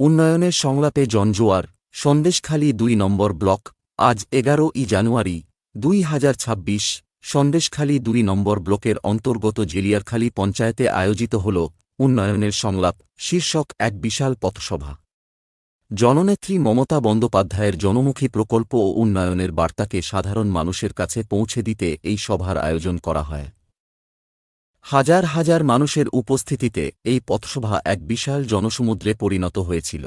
উন্নয়নের সংলাপে জনজোয়ার, সন্দেশখালী দুই নম্বর ব্লক, আজ এগারো ই জানুয়ারি, দুই হাজার ছাব্বিশ, সন্দেশখালী দুই নম্বর ব্লকের অন্তর্গত জেলিয়ারখালী পঞ্চায়েতে আয়োজিত হল উন্নয়নের সংলাপ, শীর্ষক এক বিশাল পথসভা। জননেত্রী মমতা বন্দ্যোপাধ্যায়ের জনমুখী প্রকল্প ও উন্নয়নের বার্তাকে সাধারণ মানুষের কাছে পৌঁছে দিতে এই সভার আয়োজন করা হয়। হাজার হাজার মানুষের উপস্থিতিতে এই পথসভা এক বিশাল জনসমুদ্রে পরিণত হয়েছিল।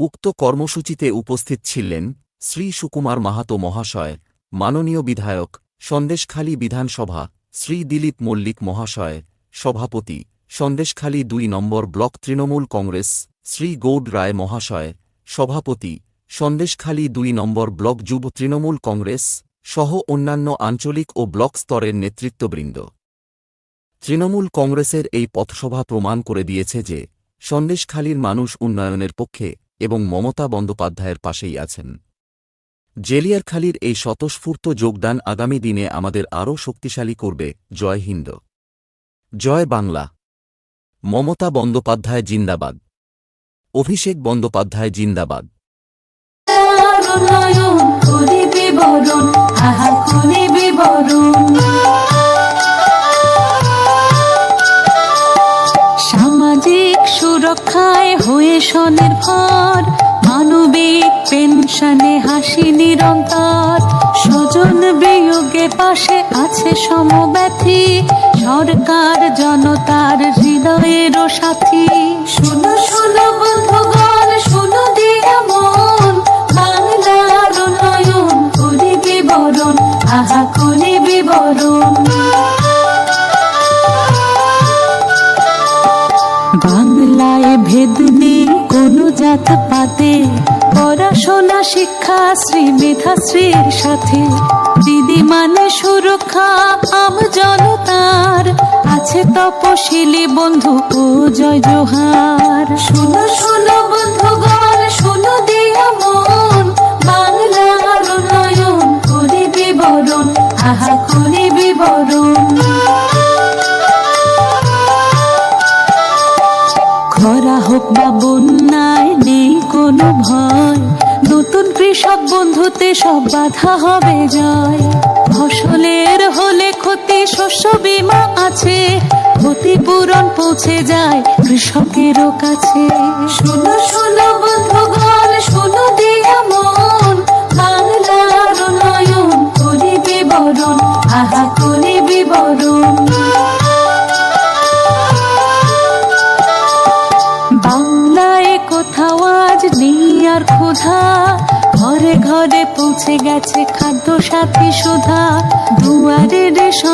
উক্ত কর্মসূচিতে উপস্থিত ছিলেন শ্রী সুকুমার মাহাতো মহাশয়, মাননীয় বিধায়ক, সন্দেশখালী বিধানসভা, শ্রী দিলীপ মল্লিক মহাশয়, সভাপতি, সন্দেশখালী দুই নম্বর ব্লক তৃণমূল কংগ্রেস, শ্রী গৌড রায় মহাশয়, সভাপতি, সন্দেশখালী দুই নম্বর ব্লক যুব তৃণমূল কংগ্রেস, সহ অন্যান্য আঞ্চলিক ও ব্লক স্তরের নেতৃত্ববৃন্দ। তৃণমূল কংগ্রেসের এই পথসভা প্রমাণ করে দিয়েছে যে সন্দেশখালীর মানুষ উন্নয়নের পক্ষে এবং মমতা বন্দ্যোপাধ্যায়ের পাশেই আছেন। জেলিয়ারখালীর এই স্বতঃস্ফূর্ত যোগদান আগামী দিনে আমাদের আরও শক্তিশালী করবে। জয় হিন্দ। জয় বাংলা। মমতা বন্দ্যোপাধ্যায় জিন্দাবাদ। অভিষেক বন্দ্যোপাধ্যায় জিন্দাবাদ। বিবরণ। সুরক্ষায় হয়ে স্বনির্ভর। মানবিক পেনশনে হাসি নিরন্তর। স্বজন বিয়োগে পাশে আছে সমব্যথী। সরকার জনতার হৃদয়েরও সাথী। শুনো শুনো বন্ধুগণ, শুনো দিয়া মন। বাংলার উন্নয়ন করি বিবরণ আহা করি বিবরণ বাংলায় ভেদ নেই, কোনো জাত পাতে। পড়াশোনা, শিক্ষা, শ্রী মেধাশ্রীর সাথে। দিদি মানে সুরক্ষা আম জনতার। আছে তপশিলি বন্ধু ও জয় জোহার। শুনো শুনো বন্ধুগণ, শুনো দিয়া মন। বাংলার উন্নয়ন করি বিবরণ আহা করি বিবরণ খরা হোক বা বন্যায় নেই কোনো ভয়। নতুন কৃষক বন্ধুতে সব বাধা হবে জয়। ফসলের হলে ক্ষতি, শস্য বীমা আছে। ক্ষতিপূরণ পৌঁছে যায় কৃষকেরও কাছে। শুনো শুনো বন্ধুগণ, শুনো দিয়া মন। বাংলার উন্নয়ন করি বিবরণ আহা করি বিবরণ ক্ষুধা ঘরে ঘরে পৌঁছে গেছে খাদ্য সাথী সুধা দুয়ারে রেশন